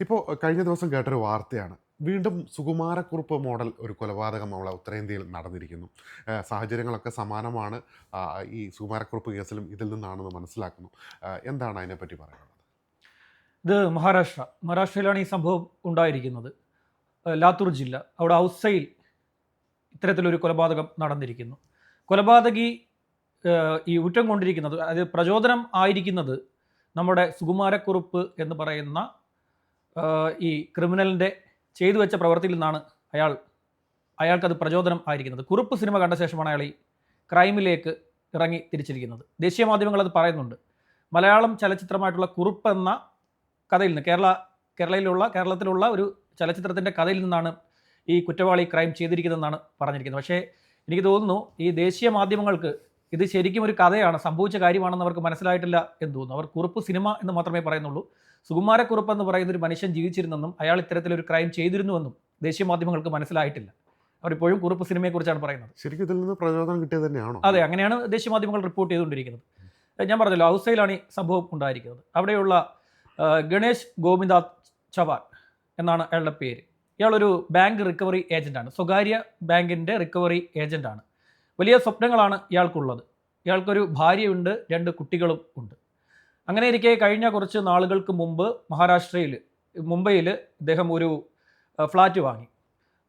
ഇപ്പോൾ കഴിഞ്ഞ ദിവസം കേട്ടൊരു വാർത്തയാണ്. വീണ്ടും സുകുമാരക്കുറുപ്പ് മോഡൽ ഒരു കൊലപാതകം നമ്മളെ ഉത്തരേന്ത്യയിൽ നടന്നിരിക്കുന്നു. സാഹചര്യങ്ങളൊക്കെ സമാനമാണ്. ഈ സുകുമാരക്കുറുപ്പ് കേസിലും ഇതിൽ നിന്നാണെന്ന് മനസ്സിലാക്കുന്നു. എന്താണ് അതിനെപ്പറ്റി പറയാനുള്ളത്? ഇത് മഹാരാഷ്ട്ര. മഹാരാഷ്ട്രയിലാണ് ഈ സംഭവം ഉണ്ടായിരിക്കുന്നത്. ലാത്തൂർ ജില്ല. അവിടെ ഔസയിൽ ഇത്തരത്തിലൊരു കൊലപാതകം നടന്നിരിക്കുന്നു. കൊലപാതകി ഈ ഉറ്റം കൊണ്ടിരിക്കുന്നത് അത് പ്രചോദനം ആയിരിക്കുന്നത് നമ്മുടെ സുകുമാരക്കുറുപ്പ് എന്ന് പറയുന്ന ഈ ക്രിമിനലിന്റെ ചെയ്തു വെച്ച പ്രവൃത്തിയിൽ നിന്നാണ് അയാൾ അയാൾക്കത് പ്രചോദനം ആയിരിക്കുന്നത്. കുറുപ്പ് സിനിമ കണ്ട ശേഷമാണ് അയാൾ ഈ ക്രൈമിലേക്ക് ഇറങ്ങി തിരിച്ചിരിക്കുന്നത്. ദേശീയ മാധ്യമങ്ങൾ അത് പറയുന്നുണ്ട്. മലയാളം ചലച്ചിത്രമായിട്ടുള്ള കുറുപ്പ് എന്ന കഥയിൽ നിന്ന് കേരള കേരളയിലുള്ള കേരളത്തിലുള്ള ഒരു ചലച്ചിത്രത്തിന്റെ കഥയിൽ നിന്നാണ് ഈ കുറ്റവാളി ക്രൈം ചെയ്തിരിക്കുന്നതെന്നാണ് പറഞ്ഞിരിക്കുന്നത്. പക്ഷേ എനിക്ക് തോന്നുന്നു ഈ ദേശീയ മാധ്യമങ്ങൾക്ക് ഇത് ശരിക്കും ഒരു കഥയാണ് സംഭവിച്ച കാര്യമാണെന്ന് അവർക്ക് മനസ്സിലായിട്ടില്ല എന്ന് തോന്നുന്നു. അവർ കുറുപ്പ് സിനിമ എന്ന് മാത്രമേ പറയുന്നുള്ളൂ. സുകുമാരക്കുറുപ്പ് എന്ന് പറയുന്ന ഒരു മനുഷ്യൻ ജീവിച്ചിരുന്നെന്നും അയാൾ ഇത്തരത്തിലൊരു ക്രൈം ചെയ്തിരുന്നുവെന്നും ദേശീയ മാധ്യമങ്ങൾക്ക് മനസ്സിലായിട്ടില്ല. അവരിപ്പോഴും കുറുപ്പ് സിനിമയെക്കുറിച്ചാണ് പറയുന്നത്. ശരിക്കും ഇതിൽ നിന്ന് പ്രചോദനം കിട്ടിയത് തന്നെയാണോ? അതെ അങ്ങനെയാണ് ദേശീയ മാധ്യമങ്ങൾ റിപ്പോർട്ട് ചെയ്തുകൊണ്ടിരിക്കുന്നത്. ഞാൻ പറഞ്ഞല്ലോ ഔസയിലാണ് ഈ സംഭവം ഉണ്ടായിരിക്കുന്നത്. അവിടെയുള്ള ഗണേഷ് ഗോവിന്ദാഥ് ചവാൻ എന്നാണ് അയാളുടെ പേര്. ഇയാളൊരു ബാങ്ക് റിക്കവറി ഏജന്റാണ് സ്വകാര്യ ബാങ്കിന്റെ റിക്കവറി ഏജന്റാണ് വലിയ സ്വപ്നങ്ങളാണ് ഇയാൾക്കുള്ളത്. ഇയാൾക്കൊരു ഭാര്യയുണ്ട് രണ്ട് കുട്ടികളും ഉണ്ട്. അങ്ങനെ ഇരിക്കെ കഴിഞ്ഞ കുറച്ച് നാളുകൾക്ക് മുമ്പ് മഹാരാഷ്ട്രയിൽ മുംബൈയിൽ ഇദ്ദേഹം ഒരു ഫ്ലാറ്റ് വാങ്ങി.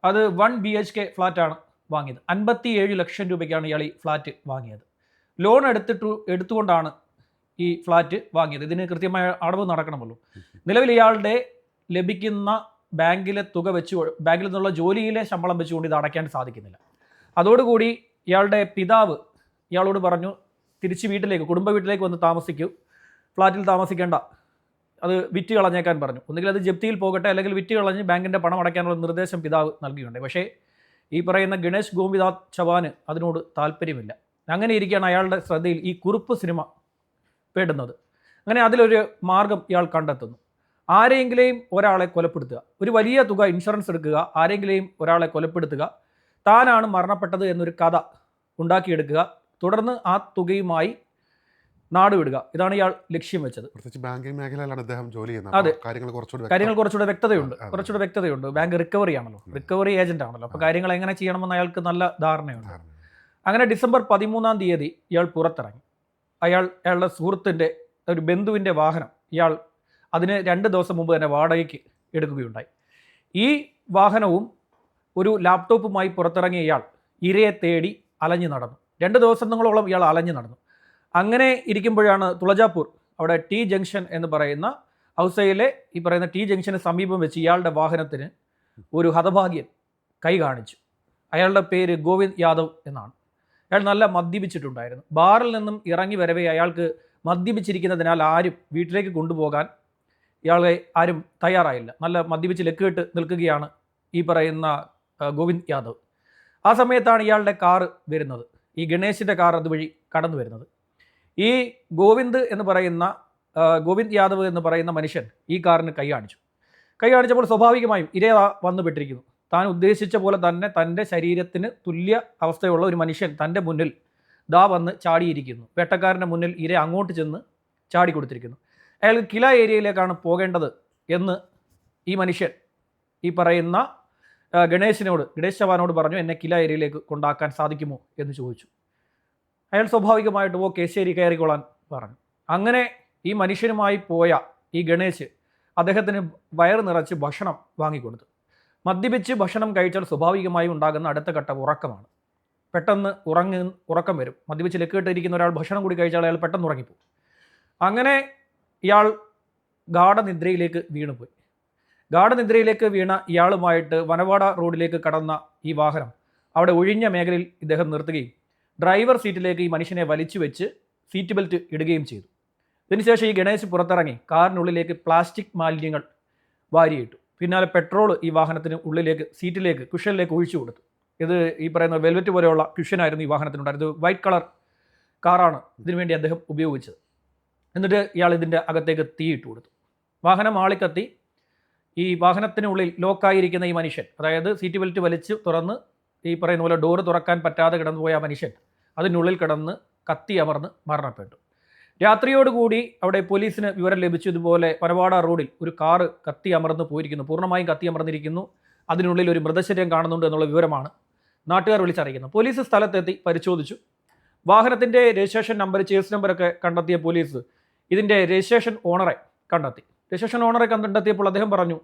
അത് വൺ ബി എച്ച് കെ ഫ്ലാറ്റാണ് വാങ്ങിയത്. അൻപത്തി ഏഴ് ലക്ഷം രൂപയ്ക്കാണ് ഇയാൾ ഈ ഫ്ലാറ്റ് വാങ്ങിയത്. ലോൺ എടുത്തിട്ട് എടുത്തുകൊണ്ടാണ് ഈ ഫ്ലാറ്റ് വാങ്ങിയത്. ഇതിന് കൃത്യമായ അടവ് നടക്കണമല്ലോ. നിലവിൽ ഇയാളുടെ ലഭിക്കുന്ന ബാങ്കിലെ തുക വെച്ച് ബാങ്കിൽ നിന്നുള്ള ജോലിയിലെ ശമ്പളം വെച്ചുകൊണ്ട് ഇത് അടയ്ക്കാൻ സാധിക്കുന്നില്ല. അതോടുകൂടി ഇയാളുടെ പിതാവ് ഇയാളോട് പറഞ്ഞു തിരിച്ച് വീട്ടിലേക്ക് കുടുംബ വീട്ടിലേക്ക് വന്ന് താമസിക്കൂ. ഫ്ലാറ്റിൽ താമസിക്കേണ്ട. അത് വിറ്റ് കളഞ്ഞേക്കാൻ പറഞ്ഞു. ഒന്നുകിൽ അത് ജപ്തിയിൽ പോകട്ടെ അല്ലെങ്കിൽ വിറ്റ് കളഞ്ഞ് ബാങ്കിന്റെ പണം അടയ്ക്കാനുള്ള നിർദ്ദേശം പിതാവ് നൽകിയിട്ടുണ്ട്. പക്ഷേ ഈ പറയുന്ന ഗണേഷ് ഗോപിനാഥ് ചവാന് അതിനോട് താല്പര്യമില്ല. അങ്ങനെ ഇരിക്കുകയാണ് അയാളുടെ ശ്രദ്ധയിൽ ഈ കുറുപ്പ് സിനിമ പെടുന്നത്. അങ്ങനെ അതിലൊരു മാർഗം ഇയാൾ കണ്ടെത്തുന്നു. ആരെയെങ്കിലും ഒരാളെ കൊലപ്പെടുത്തുക. ഒരു വലിയ തുക ഇൻഷുറൻസ് എടുക്കുക. ആരെങ്കിലും ഒരാളെ കൊലപ്പെടുത്തുക. താനാണ് മരണപ്പെട്ടത് എന്നൊരു കഥ ഉണ്ടാക്കിയെടുക്കുക. തുടർന്ന് ആ തുകയുമായി നാട് വിടുക. ഇതാണ് ഇയാൾ ലക്ഷ്യം വെച്ചത്. പ്രത്യേകിച്ച് ബാങ്കിങ് മേഖലയിലാണ് അദ്ദേഹം ജോലി ചെയ്യുന്നത്. അതെ. കാര്യങ്ങൾ കുറച്ചുകൂടി കാര്യങ്ങൾ കുറച്ചുകൂടെ വ്യക്തതയുണ്ട്. കുറച്ചുകൂടെ വ്യക്തതയുണ്ട്. ബാങ്ക് റിക്കവറി ആണല്ലോ. റിക്കവറി ഏജന്റ് ആണല്ലോ. അപ്പോൾ കാര്യങ്ങൾ എങ്ങനെ ചെയ്യണമെന്ന് അയാൾക്ക് നല്ല ധാരണയുണ്ട്. അങ്ങനെ ഡിസംബർ പതിമൂന്നാം തീയതി ഇയാൾ പുറത്തിറങ്ങി. അയാൾ അയാളുടെ സുഹൃത്തിന്റെ ഒരു ബന്ധുവിന്റെ വാഹനം ഇയാൾ അതിന് രണ്ട് ദിവസം മുമ്പ് തന്നെ വാടകയ്ക്ക് എടുക്കുകയുണ്ടായി. ഈ വാഹനവും ഒരു ലാപ്ടോപ്പുമായി പുറത്തിറങ്ങിയ ഇയാൾ ഇരയെ തേടി അലഞ്ഞു നടന്നു. രണ്ട് ദിവസങ്ങളോളം ഇയാൾ അലഞ്ഞു നടന്നു. അങ്ങനെ ഇരിക്കുമ്പോഴാണ് തുളജാപൂർ അവിടെ ടി ജംഗ്ഷൻ എന്ന് പറയുന്ന ഔസയിലെ ഈ പറയുന്ന ടി ജംഗ്ഷന് സമീപം വെച്ച് ഇയാളുടെ വാഹനത്തിന് ഒരു ഹതഭാഗ്യൻ കൈ കാണിച്ചു. അയാളുടെ പേര് ഗോവിന്ദ് യാദവ് എന്നാണ്. അയാൾ നല്ല മദ്യപിച്ചിട്ടുണ്ടായിരുന്നു. ബാറിൽ നിന്നും ഇറങ്ങി വരവേ അയാൾക്ക് മദ്യപിച്ചിരിക്കുന്നതിനാൽ ആരും വീട്ടിലേക്ക് കൊണ്ടുപോകാൻ ഇയാളെ ആരും തയ്യാറായില്ല. നല്ല മദ്യപിച്ച് ലക്കുകെട്ട് നിൽക്കുകയാണ് ഈ പറയുന്ന ഗോവിന്ദ് യാദവ്. ആ സമയത്താണ് ഇയാളുടെ കാറ് വരുന്നത്. ഈ ഗണേശിന്റെ കാർ അതുവഴി കടന്നു വരുന്നത് ഈ ഗോവിന്ദ് എന്ന് പറയുന്ന ഗോവിന്ദ് യാദവ് എന്ന് പറയുന്ന മനുഷ്യൻ ഈ കാറിന് കൈ കാണിച്ചു. കൈ കാണിച്ചപ്പോൾ സ്വാഭാവികമായും ഇരേ വന്നു പെട്ടിരിക്കുന്നു. താൻ ഉദ്ദേശിച്ച പോലെ തന്നെ തന്റെ ശരീരത്തിന് തുല്യ അവസ്ഥയുള്ള ഒരു മനുഷ്യൻ തന്റെ മുന്നിൽ ദാ വന്ന് ചാടിയിരിക്കുന്നു. വേട്ടക്കാരന്റെ മുന്നിൽ ഇര അങ്ങോട്ട് ചെന്ന് ചാടി കൊടുത്തിരിക്കുന്നു അയാൾ കില ഏരിയയിലേക്കാണ് പോകേണ്ടത് എന്ന് ഈ മനുഷ്യൻ ഈ പറയുന്ന ഗണേശിനോട് ഗണേശ് ചവാനോട് പറഞ്ഞു എന്നെ കില ഏരിയയിലേക്ക് കൊണ്ടാക്കാൻ സാധിക്കുമോ? എന്ന് ചോദിച്ചു. അയാൾ സ്വാഭാവികമായിട്ടും ഓ ശരി കയറിക്കൊള്ളാൻ പറഞ്ഞു. അങ്ങനെ ഈ മനുഷ്യനുമായി പോയ ഈ ഗണേശ് അദ്ദേഹത്തിന് വയറ് നിറച്ച് ഭക്ഷണം വാങ്ങിക്കൊടുത്തു. മദ്യപിച്ച് ഭക്ഷണം കഴിച്ചാൽ സ്വാഭാവികമായി ഉണ്ടാകുന്ന അടുത്ത ഘട്ടം ഉറക്കമാണ്. പെട്ടെന്ന് ഉറങ്ങി ഉറക്കം വരും. മദ്യപിച്ച് ലക്കിട്ടിരിക്കുന്ന ഒരാൾ ഭക്ഷണം കൂടി കഴിച്ചാൽ അയാൾ പെട്ടെന്ന് ഉറങ്ങിപ്പോകും. അങ്ങനെ ഇയാൾ ഗാഠനിദ്രയിലേക്ക് വീണുപോയി. ഗാഠനിദ്രയിലേക്ക് വീണ ഇയാളുമായിട്ട് വനവാട റോഡിലേക്ക് കടന്ന ഈ വാഹനം അവിടെ ഒഴിഞ്ഞ മേഖലയിൽ ഇദ്ദേഹം നിർത്തുകയും ഡ്രൈവർ സീറ്റിലേക്ക് ഈ മനുഷ്യനെ വലിച്ചു വെച്ച് സീറ്റ് ബെൽറ്റ് ഇടുകയും ചെയ്തു. ഇതിനുശേഷം ഈ ഗണേശ് പുറത്തിറങ്ങി കാറിനുള്ളിലേക്ക് പ്ലാസ്റ്റിക് മാലിന്യങ്ങൾ വാരിയിട്ടു. പിന്നാലെ പെട്രോൾ ഈ വാഹനത്തിന് ഉള്ളിലേക്ക് സീറ്റിലേക്ക് കുഷനിലേക്ക് ഒഴിച്ചു കൊടുത്തു. ഇത് ഈ പറയുന്ന വെൽവെറ്റ് പോലെയുള്ള കുഷനായിരുന്നു ഈ വാഹനത്തിനുണ്ടായിരുന്നത്. വൈറ്റ് കളർ കാറാണ് ഇതിനുവേണ്ടി അദ്ദേഹം ഉപയോഗിച്ചത്. എന്നിട്ട് ഇയാൾ ഇതിന്റെ അകത്തേക്ക് തീയിട്ട് കൊടുത്തു. വാഹനം ആളിക്കത്തി. ഈ വാഹനത്തിനുള്ളിൽ ലോക്കായിരിക്കുന്ന ഈ മനുഷ്യൻ അതായത് സീറ്റ് ബെൽറ്റ് വലിച്ച് തുറന്ന് ഈ പറയുന്ന പോലെ ഡോറ് തുറക്കാൻ പറ്റാതെ കിടന്നുപോയ ആ മനുഷ്യൻ അതിനുള്ളിൽ കിടന്ന് കത്തി അമർന്ന് മരണപ്പെട്ടു. രാത്രിയോടുകൂടി അവിടെ പോലീസിന് വിവരം ലഭിച്ചു. ഇതുപോലെ പനവാട റോഡിൽ ഒരു കാറ് കത്തി അമർന്ന് പോയിരിക്കുന്നു. പൂർണമായും കത്തി അമർന്നിരിക്കുന്നു. അതിനുള്ളിൽ ഒരു മൃതശരീരം കാണുന്നുണ്ട് എന്നുള്ള വിവരമാണ് നാട്ടുകാർ വിളിച്ചറിയിക്കുന്നത്. പോലീസ് സ്ഥലത്തെത്തി പരിശോധിച്ചു. വാഹനത്തിന്റെ രജിസ്ട്രേഷൻ നമ്പർ ചേസ് നമ്പറൊക്കെ കണ്ടെത്തിയ പോലീസ് ഇതിന്റെ രജിസ്ട്രേഷൻ ഓണറെ കണ്ടെത്തി. രജിസ്ട്രേഷൻ ഓണറെ കണ്ടെത്തിയപ്പോൾ അദ്ദേഹം പറഞ്ഞു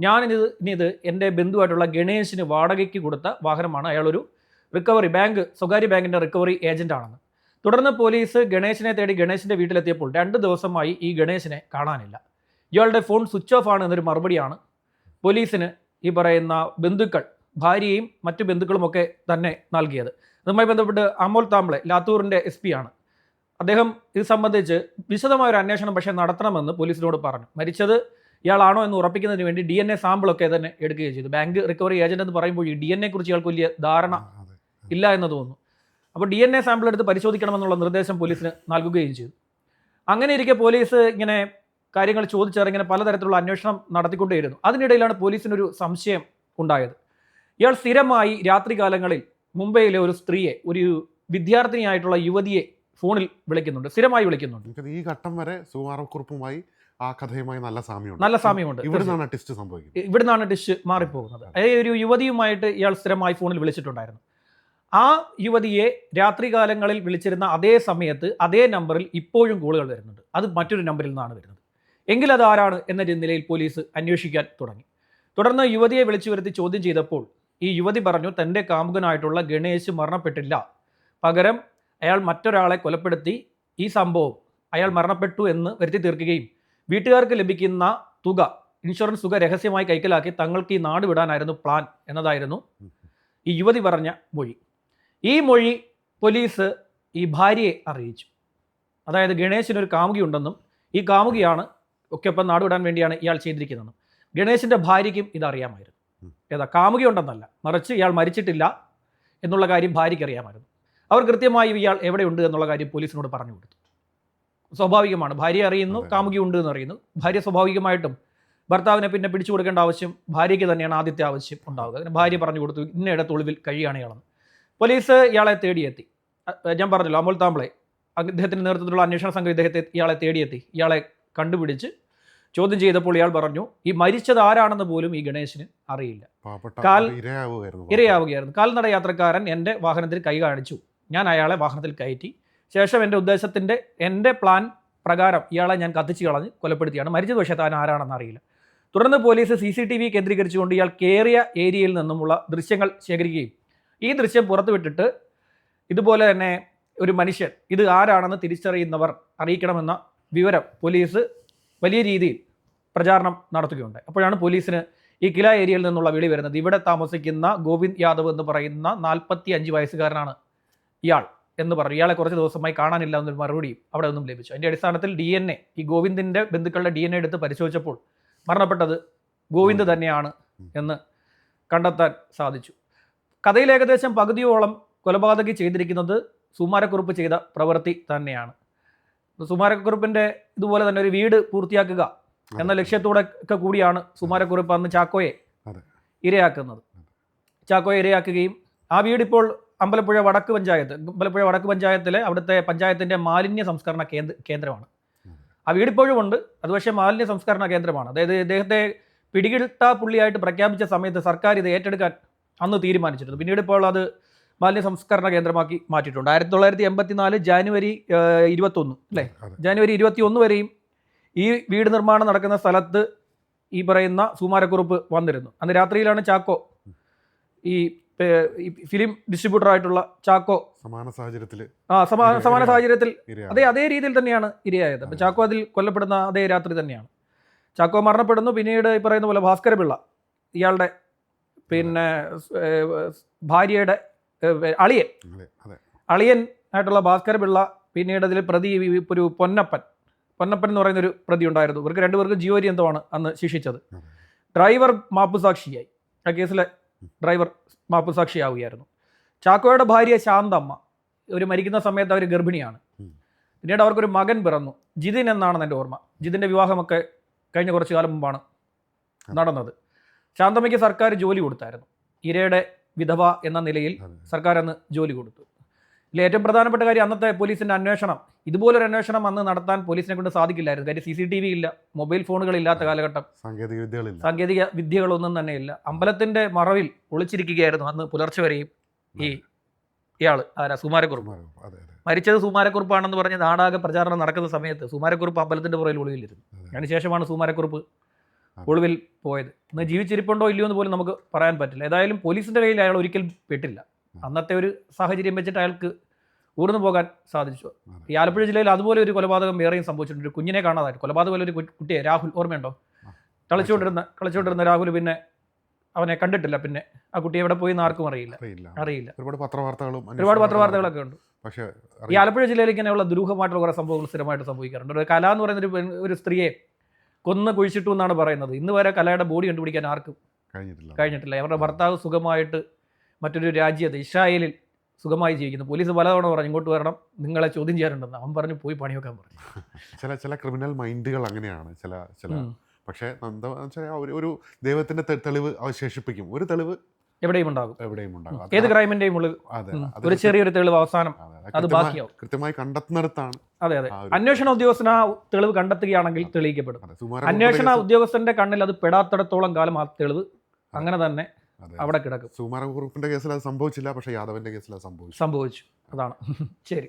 ഞാനിത് ഇനി ഇത് എന്റെ ബന്ധുവായിട്ടുള്ള ഗണേശിന് വാടകയ്ക്ക് കൊടുത്ത വാഹനമാണ്. അയാളൊരു റിക്കവറി ബാങ്ക് സ്വകാര്യ ബാങ്കിന്റെ റിക്കവറി ഏജന്റ് ആണെന്ന്. തുടർന്ന് പോലീസ് ഗണേശിനെ തേടി ഗണേശിന്റെ വീട്ടിലെത്തിയപ്പോൾ രണ്ട് ദിവസമായി ഈ ഗണേശിനെ കാണാനില്ല. ഇയാളുടെ ഫോൺ സ്വിച്ച് ഓഫ് ആണ് എന്നൊരു മറുപടിയാണ് പോലീസിന് ഈ പറയുന്ന ബന്ധുക്കൾ ഭാര്യയും മറ്റു ബന്ധുക്കളുമൊക്കെ തന്നെ നൽകിയത്. അതുമായി ബന്ധപ്പെട്ട് അമോൽ താംബ്ലെ ലാത്തൂറിന്റെ എസ് പി ആണ്. അദ്ദേഹം ഇത് സംബന്ധിച്ച് വിശദമായ ഒരു അന്വേഷണം പക്ഷേ നടത്തണമെന്ന് പോലീസിനോട് പറഞ്ഞു. മരിച്ചത് ഇയാളാണോ എന്ന് ഉറപ്പിക്കുന്നതിന് വേണ്ടി ഡി എൻ എ സാമ്പിളൊക്കെ തന്നെ എടുക്കുകയും ചെയ്തു. ബാങ്ക് റിക്കവറി ഏജന്റ് എന്ന് പറയുമ്പോൾ ഈ ഡി എൻ എ കുറിച്ച് ഇയാൾക്ക് വലിയ ധാരണ ഇല്ല എന്ന് തോന്നുന്നു. അപ്പോൾ ഡി എൻ എ സാമ്പിൾ എടുത്ത് പരിശോധിക്കണമെന്നുള്ള നിർദ്ദേശം പോലീസിന് നൽകുകയും ചെയ്തു. അങ്ങനെ ഇരിക്കെ പോലീസ് ഇങ്ങനെ കാര്യങ്ങൾ ചോദിച്ചറിങ്ങനെ പലതരത്തിലുള്ള അന്വേഷണം നടത്തിക്കൊണ്ടേയിരുന്നു. അതിനിടയിലാണ് പോലീസിനൊരു സംശയം ഉണ്ടായത്. ഇയാൾ സ്ഥിരമായി രാത്രികാലങ്ങളിൽ മുംബൈയിലെ ഒരു സ്ത്രീയെ ഒരു വിദ്യാർത്ഥിനിയായിട്ടുള്ള യുവതിയെ ഫോണിൽ വിളിക്കുന്നുണ്ട് സ്ഥിരമായി വിളിക്കുന്നുണ്ട്. ഈ ഘട്ടം വരെ സുമാറക്കുറിപ്പുമായി ആ കഥയുമായി നല്ല സാമ്യമുണ്ട്. നല്ല സാമ്യമുണ്ട് ഇവിടുന്നാണ് ടിസ്റ്റ് സംഭവിക്കുന്നത്. ഇവിടുന്നാണ് ടിസ്റ്റ് മാറിപ്പോകുന്നത്. അതായത് ഒരു യുവതിയുമായിട്ട് ഇയാൾ സ്ഥിരമായി ഫോണിൽ വിളിച്ചിട്ടുണ്ടായിരുന്നു. ആ യുവതിയെ രാത്രികാലങ്ങളിൽ വിളിച്ചിരുന്ന അതേ സമയത്ത് അതേ നമ്പറിൽ ഇപ്പോഴും കോളുകൾ വരുന്നുണ്ട്. അത് മറ്റൊരു നമ്പറിൽ നിന്നാണ് വരുന്നത്. എങ്കിൽ അത് ആരാണ് എന്ന നിലയിൽ പോലീസ് അന്വേഷിക്കാൻ തുടങ്ങി. തുടർന്ന് യുവതിയെ വിളിച്ചു വരുത്തി ചോദ്യം ചെയ്തപ്പോൾ ഈ യുവതി പറഞ്ഞു തന്റെ കാമുകനായിട്ടുള്ള ഗണേശ് മരണപ്പെട്ടില്ല. പകരം അയാൾ മറ്റൊരാളെ കൊലപ്പെടുത്തി ഈ സംഭവം അയാൾ മരണപ്പെട്ടു എന്ന് വരുത്തി തീർക്കുകയും വീട്ടുകാർക്ക് ലഭിക്കുന്ന തുക ഇൻഷുറൻസ് തുക രഹസ്യമായി കൈക്കലാക്കി തങ്ങൾക്ക് ഈ നാട് വിടാനായിരുന്നു പ്ലാൻ എന്നതായിരുന്നു ഈ യുവതി പറഞ്ഞ മൊഴി. ഈ മൊഴി പോലീസ് ഈ ഭാര്യയെ അറിയിച്ചു. അതായത് ഗണേശിനൊരു കാമുകിയുണ്ടെന്നും ഈ കാമുകിയാണ് ഒക്കെ ഒപ്പം നാടുവിടാൻ വേണ്ടിയാണ് ഇയാൾ ചെയ്തിരിക്കുന്നതെന്നും. ഗണേശിന്റെ ഭാര്യയ്ക്കും ഇതറിയാമായിരുന്നു ഏതാ കാമുകിയുണ്ടെന്നല്ല മറിച്ച് ഇയാൾ മരിച്ചിട്ടില്ല എന്നുള്ള കാര്യം ഭാര്യയ്ക്ക് അറിയാമായിരുന്നു. അവർ കൃത്യമായി ഇയാൾ എവിടെയുണ്ട് എന്നുള്ള കാര്യം പോലീസിനോട് പറഞ്ഞു കൊടുത്തു. സ്വാഭാവികമാണ് ഭാര്യ അറിയുന്നു. കാമുകി ഉണ്ട് എന്ന് അറിയുന്നു. ഭാര്യ സ്വാഭാവികമായിട്ടും ഭർത്താവിനെ പിന്നെ പിടിച്ചു കൊടുക്കേണ്ട ആവശ്യം ഭാര്യയ്ക്ക് തന്നെയാണ് ആദ്യത്തെ ആവശ്യം ഉണ്ടാവുക. അതിന് ഭാര്യ പറഞ്ഞു കൊടുത്തു ഇന്നയുടെ തൊളിവിൽ കഴിയുകയാണ് ഇയാളെന്ന്. പോലീസ് ഇയാളെ തേടിയെത്തി. ഞാൻ പറഞ്ഞല്ലോ അമോൽ താമ്പിളെ. അദ്ദേഹത്തിന്റെ നേതൃത്വത്തിലുള്ള അന്വേഷണ സംഘം ഇദ്ദേഹത്തെ ഇയാളെ തേടിയെത്തി. ഇയാളെ കണ്ടുപിടിച്ച് ചോദ്യം ചെയ്തപ്പോൾ ഇയാൾ പറഞ്ഞു ഈ മരിച്ചത് ആരാണെന്ന് പോലും ഈ ഗണേശന് അറിയില്ല. കാൽ- ഇരയാവുകയായിരുന്നു കാൽനട യാത്രക്കാരൻ എന്റെ വാഹനത്തിൽ കൈ കാണിച്ചു. ഞാൻ അയാളെ വാഹനത്തിൽ കയറ്റി. ശേഷം എന്റെ ഉദ്ദേശത്തിന്റെ എന്റെ പ്ലാൻ പ്രകാരം ഇയാളെ ഞാൻ കത്തിച്ചു കളഞ്ഞ് കൊലപ്പെടുത്തിയാണ്. മരിച്ചത് പക്ഷേ താൻ ആരാണെന്ന് അറിയില്ല. തുടർന്ന് police C C T V കേന്ദ്രീകരിച്ചുകൊണ്ട് ഇയാൾ കയറിയ ഏരിയയിൽ നിന്നുമുള്ള ദൃശ്യങ്ങൾ ശേഖരിക്കുകയും ഈ ദൃശ്യം പുറത്തുവിട്ടിട്ട് ഇതുപോലെ തന്നെ ഒരു മനുഷ്യൻ ഇത് ആരാണെന്ന് തിരിച്ചറിയുന്നവർ അറിയിക്കണമെന്ന വിവരം പോലീസ് വലിയ രീതിയിൽ പ്രചാരണം നടത്തുകയുണ്ട് അപ്പോഴാണ് പോലീസിന് ഈ കില ഏരിയയിൽ നിന്നുള്ള വിളി വരുന്നത്. ഇവിടെ താമസിക്കുന്ന ഗോവിന്ദ് യാദവ് എന്ന് പറയുന്ന നാൽപ്പത്തി അഞ്ച് വയസ്സുകാരനാണ് ഇയാൾ എന്ന് പറഞ്ഞു. ഇയാളെ കുറച്ച് ദിവസമായി കാണാനില്ല എന്നൊരു മറുപടിയും അവിടെ നിന്നും ലഭിച്ചു. അതിന്റെ അടിസ്ഥാനത്തിൽ ഡി എൻ എ ഈ ഗോവിന്ദിന്റെ ബന്ധുക്കളുടെ ഡി എൻ എ എടുത്ത് പരിശോധിച്ചപ്പോൾ മരണപ്പെട്ടത് ഗോവിന്ദ്. തന്നെയാണ് എന്ന് കണ്ടെത്താൻ സാധിച്ചു. കഥയിൽ ഏകദേശം പകുതിയോളം കൊലപാതകി ചെയ്തിരിക്കുന്നത് സുമാരക്കുറുപ്പ് ചെയ്ത പ്രവൃത്തി തന്നെയാണ്. സുമാരക്കുറുപ്പിന്റെ ഇതുപോലെ തന്നെ ഒരു വീട് പൂർത്തിയാക്കുക എന്ന ലക്ഷ്യത്തോടെ ഒക്കെ കൂടിയാണ് സുമാരക്കുറിപ്പ് അന്ന് ചാക്കോയെ. ഇരയാക്കുന്നത്. ചാക്കോയെ ഇരയാക്കുകയും ആ വീട് ഇപ്പോൾ അമ്പലപ്പുഴ വടക്ക് പഞ്ചായത്ത് അമ്പലപ്പുഴ വടക്ക് പഞ്ചായത്തിലെ അവിടുത്തെ പഞ്ചായത്തിന്റെ മാലിന്യ സംസ്കരണ കേന്ദ്ര കേന്ദ്രമാണ്. ആ വീട് ഇപ്പോഴും ഉണ്ട്. അത് പക്ഷേ മാലിന്യ സംസ്കരണ കേന്ദ്രമാണ്. അതായത് ഇദ്ദേഹത്തെ പിടികിട്ട പുള്ളിയായിട്ട് പ്രഖ്യാപിച്ച സമയത്ത് സർക്കാർ ഇത് ഏറ്റെടുക്കാൻ അന്ന് തീരുമാനിച്ചിരുന്നു. പിന്നീട് ഇപ്പോൾ അത് മാലിന്യ സംസ്കരണ കേന്ദ്രമാക്കി മാറ്റിയിട്ടുണ്ട്. ആയിരത്തി തൊള്ളായിരത്തി എൺപത്തിനാല് ജാനുവരി ഇരുപത്തൊന്ന് അല്ലേ? ജാനുവരി ഇരുപത്തി ഒന്ന് വരെയും ഈ വീട് നിർമ്മാണം നടക്കുന്ന സ്ഥലത്ത് ഈ പറയുന്ന സുമാരക്കുറുപ്പ് വന്നിരുന്നു. അന്ന് രാത്രിയിലാണ് ചാക്കോ ഈ ഫിലിം ഡിസ്ട്രിബ്യൂട്ടർ ആയിട്ടുള്ള ചാക്കോ സമാന സാഹചര്യത്തിൽ ആ സമാന സമാന സാഹചര്യത്തിൽ അതേ അതേ രീതിയിൽ തന്നെയാണ് ഇരയായത്. അപ്പം ചാക്കോ അതിൽ കൊല്ലപ്പെടുന്ന അതേ രാത്രി തന്നെയാണ്. ചാക്കോ മരണപ്പെടുന്നു. പിന്നീട് ഈ പറയുന്ന പോലെ ഭാസ്കര പിള്ള ഇയാളുടെ പിന്നെ ഭാര്യയുടെ അളിയൻ. അളിയൻ ആയിട്ടുള്ള ഭാസ്കര പിള്ള പിന്നീട് അതിൽ പ്രതി ഒരു പൊന്നപ്പൻ. പൊന്നപ്പൻ എന്ന് പറയുന്ന ഒരു പ്രതി ഉണ്ടായിരുന്നു. ഇവർക്ക് രണ്ടുപേർക്കും ജീവരി എന്തോമാണ് അന്ന് ശിക്ഷിച്ചത്. ഡ്രൈവർ മാപ്പുസാക്ഷിയായി. ആ കേസിലെ ഡ്രൈവർ മാപ്പുസാക്ഷിയാവുകയായിരുന്നു. ചാക്കോയുടെ ഭാര്യ ശാന്തമ്മ ഒരു മരിക്കുന്ന സമയത്ത് അവർ ഗർഭിണിയാണ്. പിന്നീട് അവർക്കൊരു മകൻ പിറന്നു. ജിതിൻ എന്നാണ് എന്റെ ഓർമ്മ. ജിതിന്റെ വിവാഹമൊക്കെ കഴിഞ്ഞ കുറച്ച് കാലം മുമ്പാണ് നടന്നത്. ശാന്തമ്മയ്ക്ക് സർക്കാർ ജോലി കൊടുത്തായിരുന്നു. ഇരയുടെ വിധവ എന്ന നിലയിൽ സർക്കാർ അന്ന് ജോലി കൊടുത്തു. ഇതിൽ ഏറ്റവും പ്രധാനപ്പെട്ട കാര്യം അന്നത്തെ പോലീസിന്റെ അന്വേഷണം. ഇതുപോലൊരു അന്വേഷണം അന്ന് നടത്താൻ പോലീസിനെ കൊണ്ട് സാധിക്കില്ലായിരുന്നു. കാര്യം സി സി ടി വി ഇല്ല. മൊബൈൽ ഫോണുകൾ ഇല്ലാത്ത കാലഘട്ടം. സാങ്കേതിക വിദ്യകളില്ല സാങ്കേതിക വിദ്യകളൊന്നും തന്നെ ഇല്ല അമ്പലത്തിന്റെ മറവിൽ ഒളിച്ചിരിക്കുകയായിരുന്നു അന്ന് പുലർച്ചെ വരെയും ഈ ഇയാൾ ആരാ സുമാരക്കുറുപ്പ്. മരിച്ചത് സുമാരക്കുറുപ്പാണെന്ന് പറഞ്ഞ് നാടാകെ പ്രചാരണം നടക്കുന്ന സമയത്ത് സുമാരക്കുറുപ്പ് അമ്പലത്തിന്റെ പുറയിൽ ഒളിവിലിരുന്നു. അതെ. അതിനുശേഷമാണ് സുമാരക്കുറുപ്പ്. ഒളിവിൽ പോയത്. ഇന്ന് ജീവിച്ചിരിപ്പുണ്ടോ ഇല്ലയോ എന്ന് പോലും നമുക്ക് പറയാൻ പറ്റില്ല. ഏതായാലും പോലീസിന്റെ കയ്യിൽ അയാൾ ഒരിക്കൽ പെട്ടില്ല. അന്നത്തെ ഒരു സാഹചര്യം വെച്ചിട്ട് അയാൾക്ക് ഊർന്നു പോകാൻ സാധിച്ചു. ഈ ആലപ്പുഴ ജില്ലയിൽ അതുപോലെ ഒരു കൊലപാതകം വേറെയും സംഭവിച്ചിട്ടുണ്ട്. ഒരു കുഞ്ഞിനെ കാണാതായിട്ട് കൊലപാതകം ഒരു കു- കുട്ടിയെ രാഹുൽ ഓർമ്മയുണ്ടോ. കളിച്ചുകൊണ്ടിരുന്ന കളിച്ചുകൊണ്ടിരുന്ന രാഹുൽ പിന്നെ അവനെ കണ്ടിട്ടില്ല. പിന്നെ ആ കുട്ടി എവിടെ പോയി എന്ന് ആർക്കും അറിയില്ല. അറിയില്ല. അറിയില്ല. ഒരുപാട് പത്രവാർത്തകളും ഒരുപാട് പത്രവാർത്തകളൊക്കെ ഉണ്ട്. പക്ഷേ ഈ ആലപ്പുഴ ജില്ലയിൽ ഇങ്ങനെയുള്ള ദുരൂഹമായിട്ടുള്ള കുറേ സംഭവങ്ങൾ സ്ഥിരമായിട്ട് സംഭവിക്കാറുണ്ട്. ഒരു കല എന്ന് പറയുന്ന ഒരു സ്ത്രീയെ കൊന്ന് കുഴിച്ചിട്ടു എന്നാണ് പറയുന്നത്. ഇന്ന് വരെ കലയുടെ ബോഡി കണ്ടുപിടിക്കാൻ ആർക്കും കഴിഞ്ഞിട്ടില്ല. കഴിഞ്ഞിട്ടില്ല. അവരുടെ ഭർത്താവ് സുഖമായിട്ട് മറ്റൊരു രാജ്യത്ത് ഇസ്രായേലിൽ സുഖമായി ജീവിക്കുന്നു. പോലീസ് പലതവണ പറഞ്ഞു ഇങ്ങോട്ട് വരണം നിങ്ങളെ ചോദ്യം ചെയ്യാറുണ്ടെന്ന് അവൻ പറഞ്ഞു പോയി പണി വെക്കാൻ പറഞ്ഞു ചില ചില ക്രിമിനൽ മൈൻഡുകൾ അങ്ങനെയാണ്. ചില ചില. പക്ഷേ എന്താ വെച്ചാൽ ഒരു ദൈവത്തിന്റെ ദൈവത്തിന്റെ തെളിവ് അവശേഷിപ്പിക്കും. ഒരു തെളിവ് എവിടെയും ഉണ്ടാകും. എവിടെയും ഉണ്ടാകും. ഏത് ക്രൈമിന്റെയും ഉള്ളിൽ അതെ ഉം, അത് ഒരു ചെറിയൊരു തെളിവ് അവസാനം അത് ബാക്കിയാവും. കൃത്യമായി കണ്ടെത്തുന്നിടത്താണ് അതെ അതെ. അന്വേഷണ ഉദ്യോഗസ്ഥൻ ആ തെളിവ് കണ്ടെത്തുകയാണെങ്കിൽ തെളിയിക്കപ്പെടും. അന്വേഷണ ഉദ്യോഗസ്ഥന്റെ കണ്ണിൽ അത് പെടാത്തിടത്തോളം കാലം ആ തെളിവ് അങ്ങനെ തന്നെ അവിടെ കിടക്കും. സുകുമാരൻ കുറുപ്പിന്റെ കേസിൽ അത് സംഭവിച്ചില്ല പക്ഷേ യാദവന്റെ കേസിൽ അത് സംഭവിച്ചു. സംഭവിച്ചു. അതാണ്. ശരി.